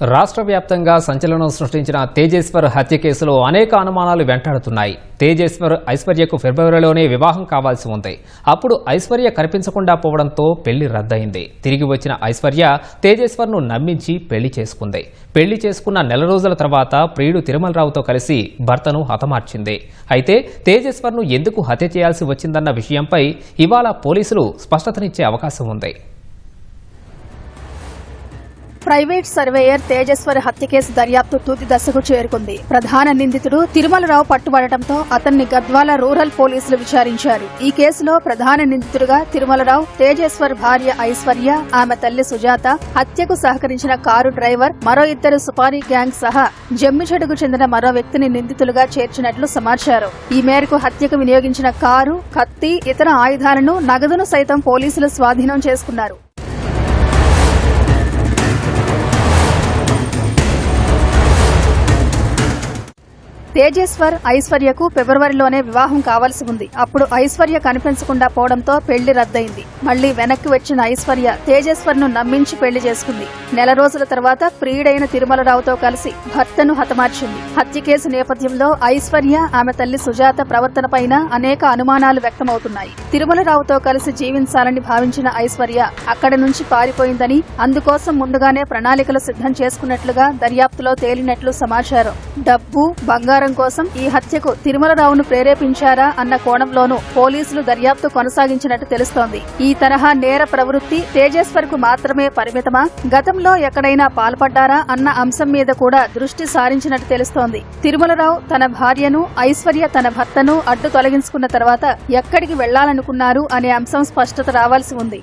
రాష్ట్ర వ్యాప్తంగా సంచలనం సృష్టించిన తేజేశ్వర్ హత్య కేసులో అనేక అనుమానాలు వెంటాడుతున్నాయి. తేజేశ్వర్ ఐశ్వర్యకు ఫిబ్రవరిలోనే వివాహం కావాల్సి ఉంది. అప్పుడు ఐశ్వర్య కనిపించకుండా పోవడంతో పెళ్ళి రద్దయింది. తిరిగి వచ్చిన ఐశ్వర్య తేజేశ్వర్ను నమ్మించి పెళ్ళి చేసుకుంది. పెళ్ళి చేసుకున్న నెల రోజుల తర్వాత ప్రియుడు తిరుమలరావుతో కలిసి భర్తను హతమార్చింది. అయితే తేజేశ్వర్ను ఎందుకు హత్య చేయాల్సి వచ్చిందన్న విషయంపై ఇవాళ పోలీసులు స్పష్టతనిచ్చే అవకాశం ఉంది. ప్రైవేట్ సర్వేయర్ తేజస్వరి హత్య కేసు దర్యాప్తు తుది దశకు చేరుకుంది. ప్రధాన నిందితుడు తిరుమలరావు పట్టుబడటంతో అతన్ని గద్వాల రూరల్ పోలీసులు విచారించారు. ఈ కేసులో ప్రధాన నిందితుడుగా తిరుమలరావు తేజేశ్వర్ భార్య ఐశ్వర్య ఆమె తల్లి సుజాత హత్యకు సహకరించిన కారు డ్రైవర్ మరో ఇద్దరు సుపారీ గ్యాంగ్ సహా జమ్మిచెడుకు చెందిన మరో వ్యక్తిని నిందితులుగా చేర్చినట్లు సమాచారం. ఈ మేరకు హత్యకు వినియోగించిన కారు కత్తి ఇతర ఆయుధాలను నగదును సైతం పోలీసులు స్వాధీనం చేసుకున్నారు. తేజేశ్వర్ ఐశ్వర్యకు ఫిబ్రవరిలోనే వివాహం కావాల్సి ఉంది. అప్పుడు ఐశ్వర్య కనిపించకుండా పోవడంతో పెళ్ళి రద్దయింది. మళ్ళీ వెనక్కి వచ్చిన ఐశ్వర్య తేజేశ్వర్ను నమ్మించి పెళ్ళి చేసుకుంది. నెల రోజుల తర్వాత ప్రియుడైన తిరుమలరావుతో కలిసి భర్తను హతమార్చింది. హత్య కేసు నేపథ్యంలో ఐశ్వర్య ఆమె తల్లి సుజాత ప్రవర్తనపైన అనేక అనుమానాలు వ్యక్తమవుతున్నాయి. తిరుమలరావుతో కలిసి జీవించాలని భావించిన ఐశ్వర్య అక్కడి నుంచి పారిపోయిందని అందుకోసం ముందుగానే ప్రణాళికలు సిద్ధం చేసుకున్నట్లుగా దర్యాప్తులో తేలినట్లు సమాచారం. డబ్బు బంగారం కోసం ఈ హత్యకు తిరుమలరావును ప్రేరేపించారా అన్న కోణంలోనూ పోలీసులు దర్యాప్తు కొనసాగించినట్టు తెలుస్తోంది. ఈ తరహా నేర ప్రవృత్తి తేజేశ్వర్కు మాత్రమే పరిమితమా? గతంలో ఎక్కడైనా పాల్పడ్డారా అన్న అంశం మీద కూడా దృష్టి సారించినట్టు తెలుస్తోంది. తిరుమలరావు తన భార్యను ఐశ్వర్య తన భర్తను అడ్డు తొలగించుకున్న తర్వాత ఎక్కడికి వెళ్ళాలనుకున్నారు అనే అంశం స్పష్టత రావాల్సి ఉంది.